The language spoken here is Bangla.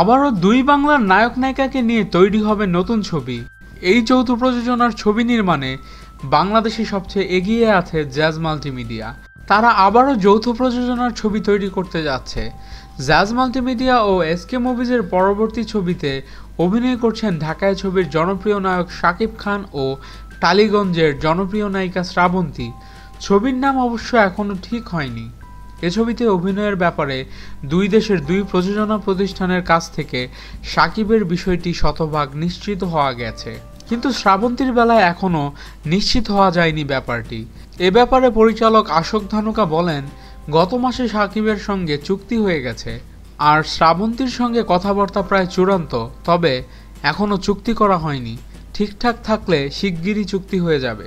আবারও দুই বাংলার নায়ক নায়িকাকে নিয়ে তৈরি হবে নতুন ছবি। এই যৌথ প্রযোজনার ছবি নির্মাণে বাংলাদেশে সবচেয়ে এগিয়ে আছে জ্যাজ মাল্টিমিডিয়া। তারা আবারও যৌথ প্রযোজনার ছবি তৈরি করতে যাচ্ছে। জ্যাজ মাল্টিমিডিয়া ও এসকে মুভিজের পরবর্তী ছবিতে অভিনয় করছেন ঢাকায় ছবির জনপ্রিয় নায়ক শাকিব খান ও টালিগঞ্জের জনপ্রিয় নায়িকা শ্রাবন্তী। ছবির নাম অবশ্য এখনও ঠিক হয়নি। এ ছবিতে অভিনয়ের ব্যাপারে দুই দেশের দুই প্রযোজনা প্রতিষ্ঠানের কাছ থেকে সাকিবের বিষয়টি শতভাগ নিশ্চিত হওয়া গেছে। কিন্তু শ্রাবন্তীর বেলায় এখনও নিশ্চিত হওয়া যায়নি ব্যাপারটি। এ ব্যাপারে পরিচালক আশোক ধানুকা বলেন, গত মাসে সাকিবের সঙ্গে চুক্তি হয়ে গেছে। আর শ্রাবন্তীর সঙ্গে কথাবার্তা প্রায় চূড়ান্ত, তবে এখনও চুক্তি করা হয়নি। ঠিকঠাক থাকলে শিগগিরই চুক্তি হয়ে যাবে।